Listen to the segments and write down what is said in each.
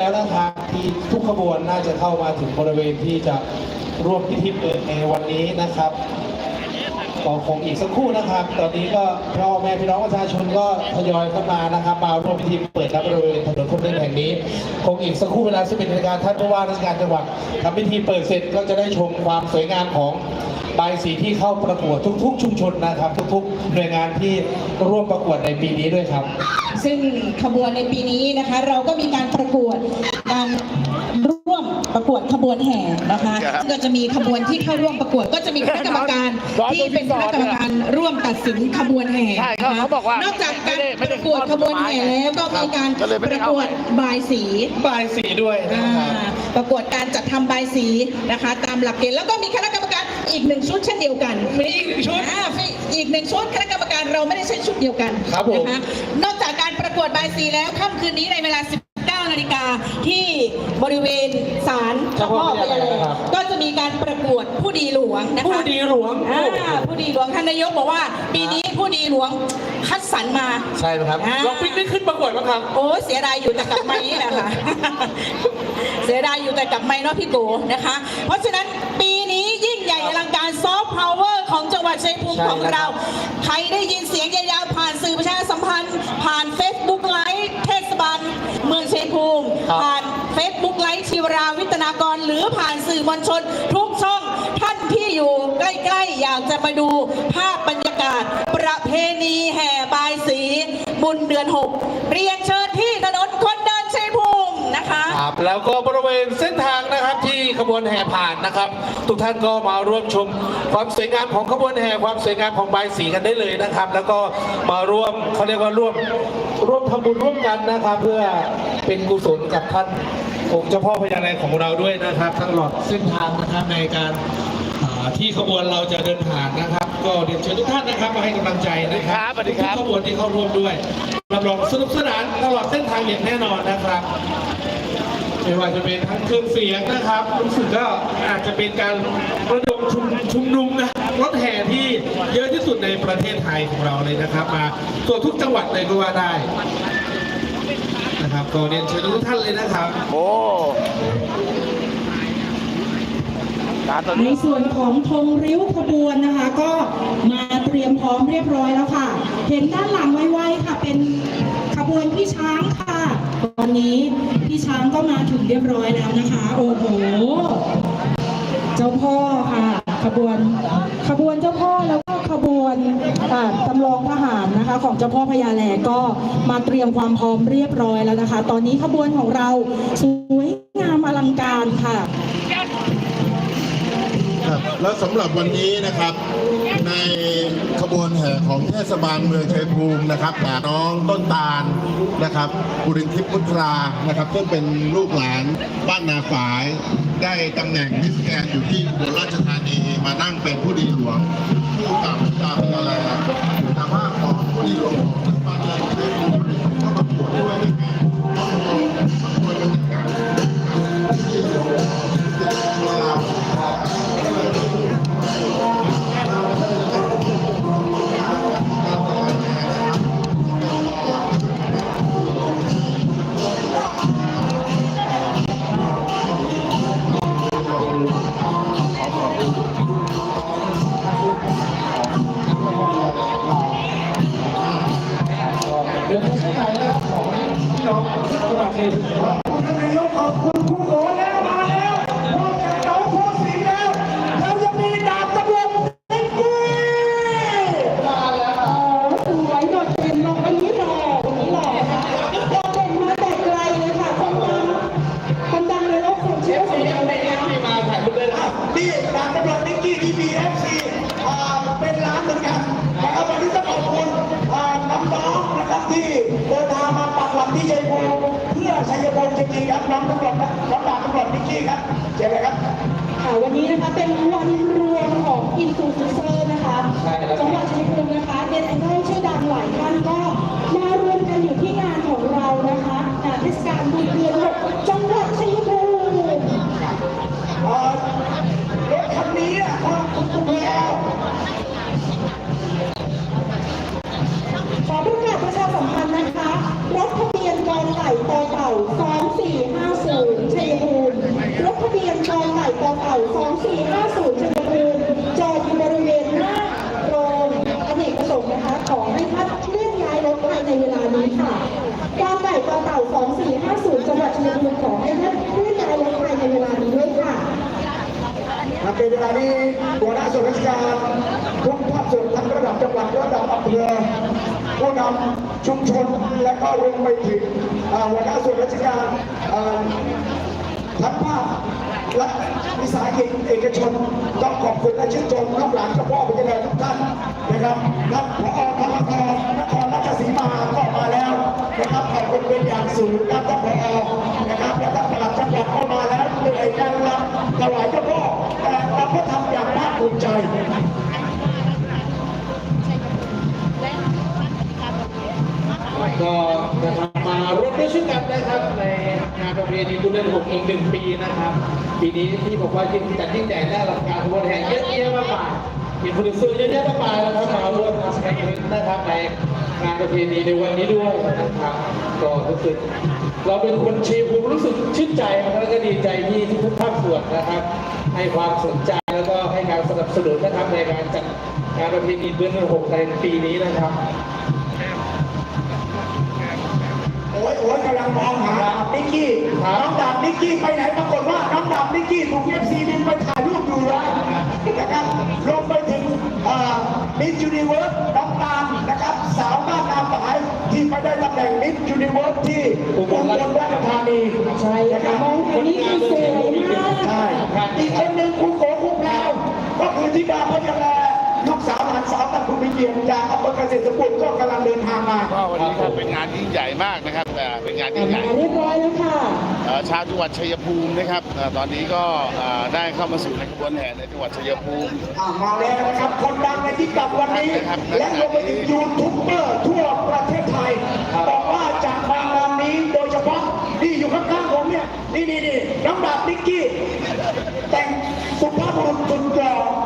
แล้วนะครับที่ทุกขบวนน่าจะเข้ามาถึงบริเวณที่จะร่วมพิธีเปิดในวันนี้นะครับก็คงอีกสักครู่นะครับ ตอนนี้ก็พ่อแม่พี่น้องประชาชนก็ทยอยเข้ามานะครับมาร่วมพิธีเปิดณบริเวณถนนคนเดินแห่งนี้ คงอีกสักครู่เวลา11นาฬิกาท่านผู้ว่าราชการจังหวัดทำพิธีเปิดเสร็จก็จะได้ชมความสวยงามของ บายสีที่เข้าประกวดทุก ๆ ชุมชนนะครับ ทุกๆหน่วยงานที่ร่วมประกวดในปีนี้ด้วยครับ ซึ่งขบวนในปีนี้นะคะ เราก็มีการประกวดการร่วมประกวดขบวนแห่นะคะก็จะมีขบวนที่เข้าร่วมประกวด ก็จะมีคณะกรรมการที่เป็นคณะกรรมการร่วมตัดสินขบวนแห่ใช่เขาเขาบอกว่านอกจากการไม่ได้ไม่ปได้ระกวดขบวนแห่แล้วก็มีการก็เลยไม่ปได้ระเข้ากวดบายสีบายสีด้วยนะอ่าครับ ประกวดการจัดทำใบายสีนะคะ ตามหลักเกณฑ์แล้วก็มีคณะกรรมการอีกหนึ่งชุดเช่นเดียวกันมีอีกหนึ่งชุด อ่ามีอีกหนึ่งชุดคณะกรรมการเราไม่ได้ใช้ชุดเดียวกันครับผม นะคะนอกจากการประกวดใบายสีแล้วค่ำคืนนี้ในเวลา 19นาฬิกาที่บริเวณศาลเจ้าพ่อพญาแลก็จะ มีการประกวดผู้ดีหลวงนะคะผู้ดีหลวง อ่าผู้ดีหลวงท่านนายกบอกว่า ปีนี้ผู้ดีหลวงคัดสรรมา ใช่ไหมครับ อ่า ลองปิกนิกขึ้นประกวดบ้างครับ โอ้เสียดายอยู่แต่กับไม้นี่แหละค่ะ เสียดายอยู่แต่กับไม้เนาะพี่โกนะคะ เพราะฉะนั้นปีนี้ยิ่งใหญ่อลังการซอฟต์พาวเวอร์ของจังหวัดชัยภูมิใช่ของแล้วเราใครได้ยินเสียงยาวๆผ่านสื่อประชาสัมพันธ์ ผ่าน Facebook ไลฟ์เทศบาลเมืองชัยภูมิผ่าน Facebook ไลฟ์ชีวราวิทนากร หรือผ่านสื่อมวลชนทุกช่องท่านที่อยู่ใกล้ๆ อยากจะมาดูภาพบรรยากาศ ประเพณีแห่บายสี บุญเดือน6เรียนเชิญที่ถนนคนเดินชัยภูมินะคะครับแล้วก็บริเวณเส้นทางนะครับที่ขบวนแห่ผ่านนะครับ ทุกท่านก็มาร่วมชมความสวยงามของขบวนแห่ความสวยงามของใบายสีกันได้เลยนะครับ แล้วก็มาร่วมเขาเรียกว่าร่วมร่วมทำบุญร่วมกันนะครับ เพื่อเป็นกุศลกับท่าน องค์เจ้าพ่อพญาแลของเราด้วยนะครับตลอดเส้นทางนะครับในการอ่าที่ขบวนเราจะเดินผ่านนะครับ ก็เรียนเชิญทุกท่านนะครับมาให้กำลังใจนะครับสวัสดีครับทุกขบวนที่เข้าร่วมด้วยรับรองสนุกสนานตลอดเส้นทางอย่างแน่นอนนะครับไม่ว่าจะเป็นทั้งเครื่องเสียงนะครับรู้สึกก็อาจจะเป็นการระดมชุมชุมนุมนะรถแห่ที่เยอะที่สุดในประเทศไทยของเราเลยนะครับ มาตัวทุกจังหวัดเลยก็ว่าได้ นะครับก็เรียนเชิญทุกท่านเลยนะครับ โอ้การตอนในนี้ส่วนของธงริ้วขบวนนะคะ ก็มาเตรียมพร้อมเรียบร้อยแล้วค่ะ เห็นด้านหลังไวๆค่ะ เป็นขบวนพี่ช้างค่ะ ตอนนี้พี่ช้างก็มาถึงเรียบร้อยแล้วนะคะ โอ้โห เจ้าพ่อค่ะ ขบวนขบวนเจ้าพ่อแล้วก็ ขบวนจำลองทหารนะคะ ของเจ้าพ่อพญาแลก็มาเตรียมความพร้อมเรียบร้อยแล้วนะคะ ตอนนี้ขบวนของเราสวยงามอลังการค่ะครับแล้วสำหรับวันนี้นะครับในขบวนแห่ของเทศบาลเมืองชัยภูมินะครับแต่น้องต้นตาลนะครับบุรินทิพย์พุทรานะครับซึ่งเป็นลูกหลานบ้านนาฝาย ได้ตำแหน่งมิสแกรนด์อยู่ที่อุบลราชธานีมานั่งเป็นผู้ดีหลวง ผู้กำกับตามอะไรแต่ว่าของผู้ดีหลวงของเทศบาลเมืองชัย นะครับนี่ร้านตำรวจนิกกี้ที่ BFC อ่าเป็นร้านเหมือนกันนะครับวันนี้ต้องขอบคุณอ่าน้องๆนะครับที่เดินทางมาปักหลักที่ชัยภูมิเพื่อชัยภูมิจริงๆครับน้องตำรวจนะน้องดาบตำรวจนิกกี้ครับเชิญเลยครับค่ะวันนี้นะคะเป็นวันรวมของอินฟลูเอนเซอร์นะคะจังหวัดชัยภูมินะคะเด็นไอดอลชื่อดังหลายท่านก็ ยภูให้ท่านผู้ยาวลงไปในเวลานี้ด้วยค่ะครับเป็นเวลานี้หัวหน้าส่วนราชการทุกภาคส่วนทั้งระดับจังหวัดระดับอำเภอผู้นำชุมชนและก็รวมไปถึงอาหัวหน้าส่วนราชการทั้งภาคและวิสาหกิจเอกชนต้องขอบคุณและชื่นชมลูกหลานเจ้าพ่อพญานาคทุกท่านนะครับท่านผอธรรมกรนครราชสีมาก็มาแล้วนะครับขอบคุณเป็นอย่างสูงครับท่านผอนะครับ ก็มาแล้วเหนื่อยกันละถวายเจ้าพ่อแต่เราก็ทำอย่างภาคภูมิใจก็นะครับมาร่วมด้วยช่วยกันนะครับในงานประเพณีบุญเดือนหกอีกหนึ่งปีนะครับ ปีนี้ที่บอกว่ายิ่งจัดยิ่งใหญ่และอลังการขบวนแห่เยอะแยะมากมายมีผู้ดิซื้อเยอะแยะมากมายนะครับมาร่วมทำการนะครับในงานประเพณีในวันนี้ด้วยนะครับก็รู้สึก เราเป็นคนเชียร์ผมรู้สึกชื่นใจครับแล้วก็ดีใจที่ทุกภาคส่วนนะครับ ให้ความสนใจแล้วก็ให้การสนับสนุนนะครับในการจัดงานประเพณีเดือนหกในปีนี้นะครับโอ้ยโอ้ยกำลังมองหานิกกี้น้องดาบนิกกี้ไปไหนปรากฏว่าน้องดาบนิกกี้ถูกเอฟซีบินไปถ่ายรูปอยู่แล้วนะครับลงไป มิสยูนิเวิร์สน้องตามนะครับ สาวบ้านนามหมายที่ไปได้ตำแหน่งมิสยูนิเวิร์สที่อุบลราชธานีใช่ค่ะมองทางนี้คือสวยมากใช่อีกคนหนึ่งคุณโกคุณแพรวก็คือธิดาพยาแลลูก สาวหลานสาวท่านคุณวิเชียนจากอำเภอเกษตรสมบูรณ์ก็กำลังเดินทางมาก็วันนี้ก็เป็นงานยิ่งใหญ่มากนะครับแต่เป็นงานยิ่งใหญ่มาเรียบร้อยแล้วค่ะ เอ่อชาวจังหวัดชัยภูมินะครับเอ่อตอนนี้ก็เอ่อได้เข้ามาสู่ในขบวนแห่ในจังหวัดชัยภูมิ อ่ามาแล้วนะครับ คนดังในที่กลับวันนี้ ครับและรวมไปถึงยูทูบเบอร์ทั่วประเทศไทยบอกว่าจากมางานนี้โดยเฉพาะที่อยู่ข้างๆผมเนี่ย นี่นี่นี่น้องดาบนิกกี้ แต่งสุภาพบุรุษสุดหล่อแต่ง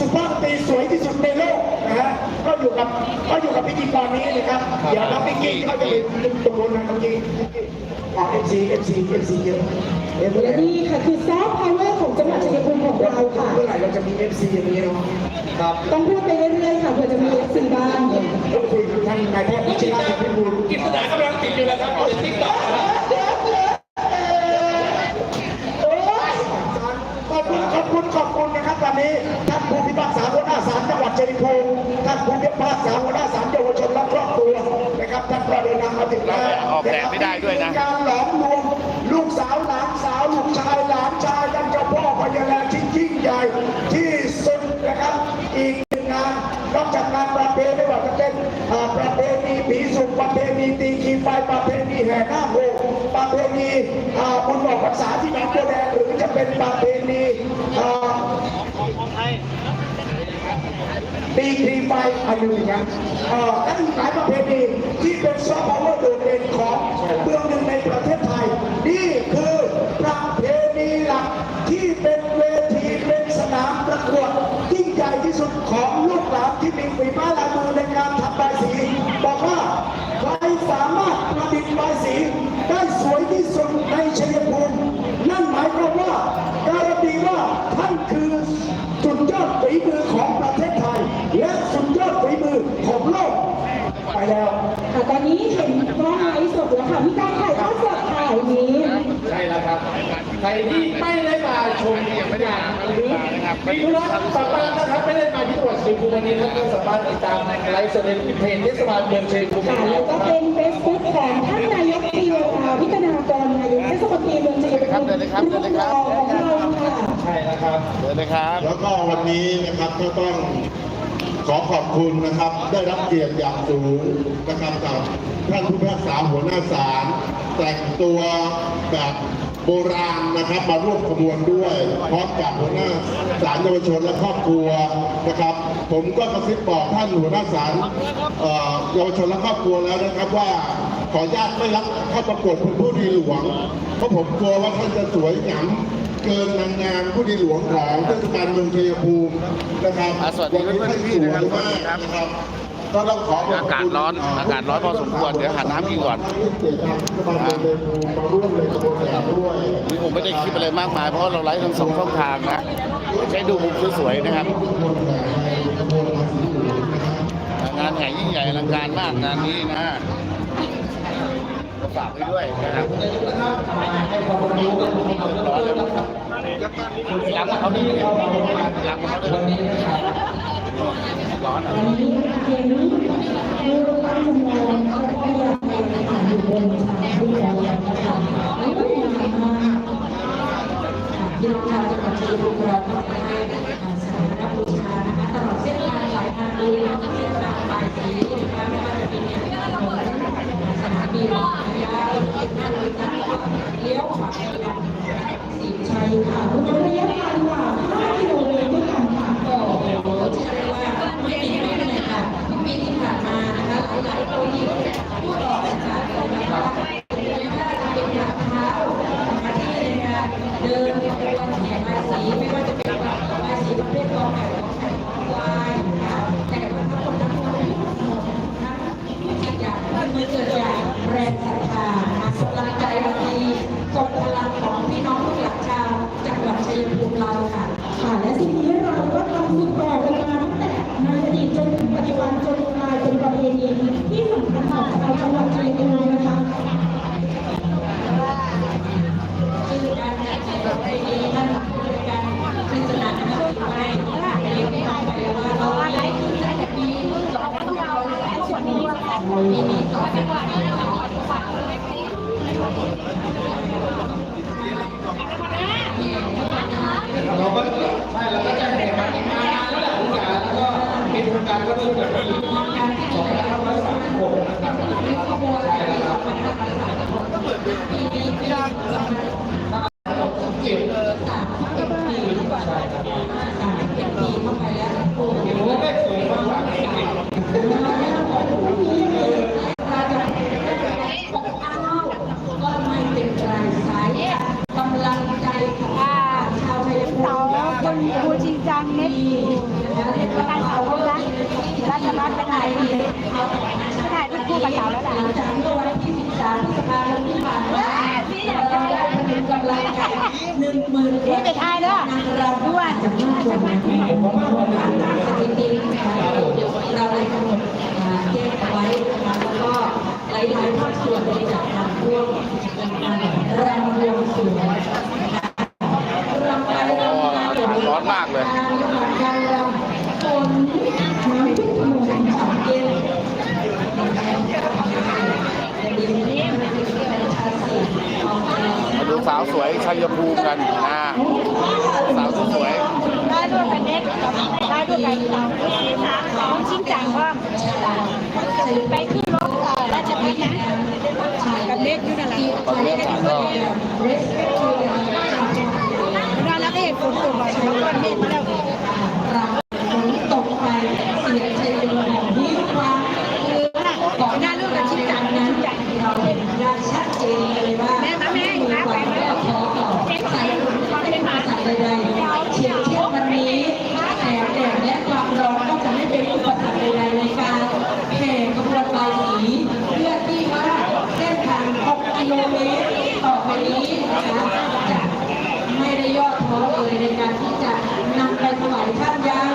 สุภาพสตรีสวยที่สุดในโลกนะฮะก็อยู่กับก็อยู่กับพิธีกรนี้นะครับ เดี๋ยวน้องนิกกี้เขาจะไปตรงนู้นนะน้องนิกกี้อ๋อเอฟซีเอฟซีเอฟซีเยอะเอฟซีและนี่ค่ะคือซอฟต์พาวเวอร์ของจังหวัดชัยภูมิของเราค่ะเมื่อไหร่เราจะมีเอฟซีอย่างนี้เนาะครับต้องพูดไปเรื่อยๆค่ะเพื่อจะมีเอฟซีบ้างพูดคุยกับท่านนายแพทย์พิชิตราชพิบูลกิจสดากำลังติดอยู่แล้วครับในทิกตอก การหลอมรวมลูกสาวหลานสาวลูกชายหลานชายกันเจ้าพ่อพญานาคที่ยิ่งใหญ่ที่สุดนะครับ อีกหนึ่งงานนอกจากงานประเพณีไม่ว่าจะเป็นอ่าประเพณีผีสุกประเพณีตีขีไฟประเพณีแห่หน้าโบประเพณีบุญบอกภาษาที่หนองบัวแดงหรือจะเป็นประเพณีอ่า ตีครีไฟอายุอย่างนั้นเอ่อและอีกหลายประเพณีที่เป็นซอฟต์พาวเวอร์โดดเด่นของเมืองหนึ่งในประเทศไทย นี่คือ เห็นกล้องไลฟ์สดแล้วค่ะมีการถ่ายทอดสดค่ะวันนี้ใช่แล้วครับ ใครที่ไม่ได้มาชมงานหรือมีธุระสำคัญนะครับไม่ได้มาที่จังหวัดชัยภูมิวันนี้นะครับก็สามารถติดตามไลฟ์สดในเพจเทศบาลเมืองชัยภูมิค่ะแล้วก็เป็นเฟซบุ๊กของท่านนายกทีวาวิทนากรนายกเทศมนตรีเมืองชัยภูมิเดินเลยครับเดินเลยครับรูปหล่อของเราค่ะใช่นะครับเดินเลยครับ แล้วก็วันนี้นะครับก็ต้อง อขอบคุณนะครับ ได้รับเกียรติอย่างสูงนะครับกับท่านผู้พิพากษาหัวหน้าศาลแต่งตัวแบบโบราณนะครับมาร่วมขบวนด้วยพร้อมกับหัวหน้าศาลเยาวชนและครอบครัวนะครับ ผมก็กระซิบบอกท่านหัวหน้าศาลเยาวชนและครอบครัวแล้วนะครับว่าขออนุญาตไม่รับเข้าประกวดเป็นผู้ดีหลวงเพราะผมกลัวว่าท่านจะสวยหงำ เกินนางงามผู้ดีหลวงของเทศบาลเมืองชัยภูมินะครับอ่าสวัสดีวันนี้ท่านเพื่สอนๆวยมากครับนะครับก็ต้องขอขบคุณอากาศร้อนอากาศร้อนพอสมควรเดี๋ยวหาน้ำกินก่อนที่เกียรติทางเทศบาลเมืองชัยภูมิมาร่วมในขบวนแห่ด้วยนี่ผมไม่ได้คลิปอะไรมากมายเพราะเราไลฟ์ทั้งสองช่องทางนะใช้ดูมุมสวยๆนะครับ งานแห่ยิ่งใหญ่อลังการมากงานนี้นะ ฝากไว้ด้วยนะครับหลังเขาดีหลังเขาดีร้อนอ่ะ เลี้ยวขวา คนพูจริงจังเน็ตการเขาละรัฐบาลไปถ่ายไปถ่ายที่คู่กับสาวแล้วล่ะจากเมื่อวันที่13พฤษภาคมที่ผ่านมาเราได้ผลิตกำลังใจหนึ่งหมื่นนี่ไปถ่ายเด้อนารำด้วยจากมากกว่านั้นสถิตินะคะเราได้กำหนดแจ้งเอาไว้นะคะแล้วก็หลายๆภาคส่วนได้จัดทำร่วมรำรวมสวนะคะรำไปรำมา ร้ อนมากเลยการรำฝนน้ำทุกถนนสองเย็นมาดูสาวสวยชัยภูมิกันนะสาวสวยได้ด้วยกันเน็ตได้ด้วยกันสาวต้องจริงจังว่าไปขึ้นรถราชพัฒนะกับเน็ตอยู่นั่นแหละ ฝนตกันด้วยเราแล้วก็เห็นนตกบ่อยแล้วก็เน็ตแล้ว ฝนตกไปเสียใจเลยยิ้มความคือ ก่อนหน้าเรื่องกับจริงจังนะ เราเห็นได้ชัดเจนเลยว่าไม่มีความแย่พอใส่ความเป็นมาใส่ใดๆเชียงเช่นวันนี้แสงแดดและความร้อนก็จะไม่เป็นอุปสรรคใดๆในการแห่ขบวนบายสีเพื่อที่ว่าเส้นทาง 6 กิโลเมตรต่อไปนี้นะคะจะ ไม่ได้ย่อท้อเลยในการที่จะนำไปถวายท่านยาว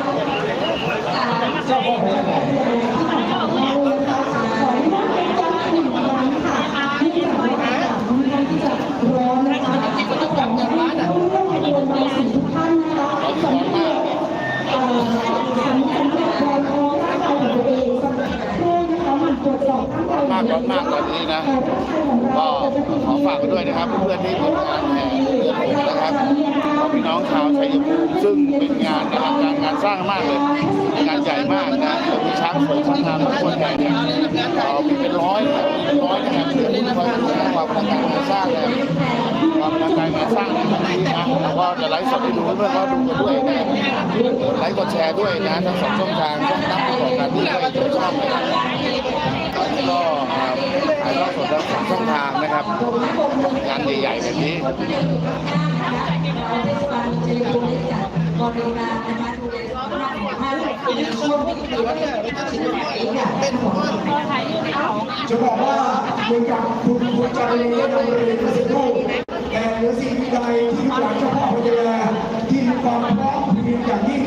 สามเจ้าพ่อแม่ที่ของเรานะคะขออนุญาตเป็นจังหนึ่งครั้งค่ะที่จะมาอากาศค่อนข้างที่จะร้อนนะคะก็ต้องบอกให้ผู้ร่วมขบวนบายสีทุกท่านนะคะสำเร็จเอ่อสำสำเร็จบอยท้องร่างกายของตัวเองสำเร็จช่วยนะคะหมันตรวจสอบร่างกาย มากร้อนมากตอนนี้นะ ก็ขอฝากไว้ด้วยนะครับ เพื่อนๆที่ร่วมงานแห่เรือหลวงนะครับของพี่น้องชาวชัยภูมิซึ่งเป็นงานอลังการงาน สร้างมากเลยงานใหญ่มากนะมีช้างสวยช้างงามคนใหญ่เนี่ยเอ่อมีเป็นร้อยเป็นร้อยนะครับเพื่อนที่คอยดูแลความอลังการงานสร้างเนี่ยความอลังการงานสร้างในครั้งนี้นะแล้วก็จะไลฟ์สดให้ดูเพื่อนก็ดูกันด้วยนะไลค์กดแชร์ด้วยนะทั้งสองช่องทางช่องตั้งของการที่ด้วยทุกช่องนะครับก็ถ่ายทอดสดทั้งสองช่องทางนะครับงานใหญ่ๆแบบนี้เราเทศบาลชัยภูมิได้จัดบริการนะคะ ของท่านในช่วงวิกฤตสิ่งไหนค่ะเป็นของจะบอกว่าเหมือนกับคุณคุณจารีเราเรียนมาสักครู่แต่เหนือสิ่งใดที่อยากเฉพาะพยาที่มีความพร้อมเพียงอย่างยิ่ง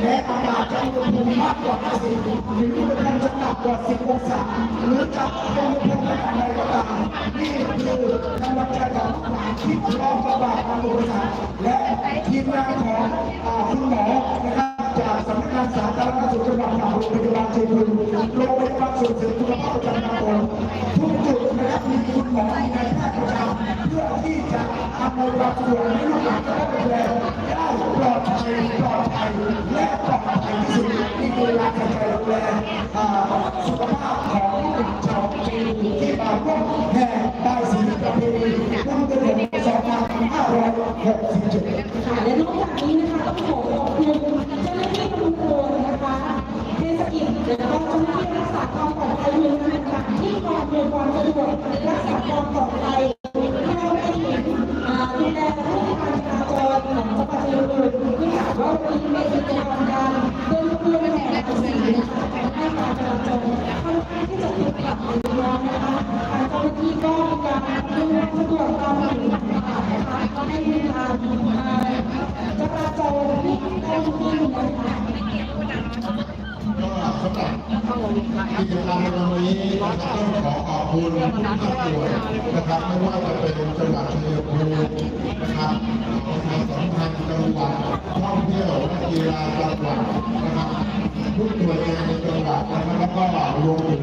แม้อากาศจะอุณหภูมิมากกว่า50หรืออุณหภูมิจะหนักกว่า 10 องศาหรือจะเป็นอุณหภูมิขนาดใดก็ตามนี่คือกำลังใจของหานที่พร้อมกับบาดทางอุปสรรคและทีมงานของคุณหมอนะครับ สำนักงานสาธารณสุขจังหวัดมหนองโรงพยาบาลเชียงรุนโรงพยาบาลส่งเสริมสุขภาพประจำตำบลทุกจุดนะครับมีคุณหมอมีนายแพทย์ประจำเพื่อที่จะอำนวยความสะดวกให้ลูกหลานและดูแลได้ปลอดภัยปลอดภัยและปลอดภัยที่สุดนี่คือการจัดการดูแลสุขภาพของชาวเชีนที่มาร่วมแห่บายสีประเพณีรุ่นเดือน2567ค่ะและนอกจากนี้นะคะต้องขอขอบคุณเจ้าหน้าที่ทุกคนนะคะเทศ เราหน้าที่รักษาความปลอดภัยใน่วยงานที่คอยอำนวยความสะดวกรักษาความปลอดภัย ขอขอบคุณทุกคส่วนนะครับไม่ว่าจะเป็นจังหวัดชัยภูมินะครับประชาสัมพันธ์จังหวัดท่องเที่ยวและกีฬาจังหวัดนะครับทุกหน่วยงานในจังหวัดนะครับแล้วก็รวมถึง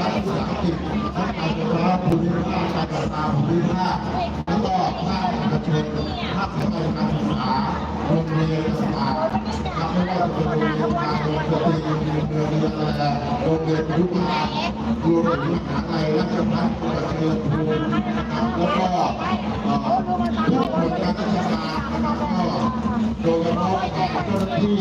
รัฐวิสาหกิจทั้งการศึกษาภูมิภาคการจัดกาภูมิภาคแล้วก็ภาคเอกชนภาคสถาบันการศึกษา โรงเรียนต่างๆนะครับไม่ว่าจะเป็นโรงเรียนทางโรงเรียนโรงเรียนเรือเรียนอะไรโรงเรียนยุพารวมถึงมหาลัยราชภัฏจังหวัดชัยภูมินะครับแล้วก็เอ่อทุกหน่วยงานราชการนะครับก็โดยเฉพาะทางเจ้าหน้าที่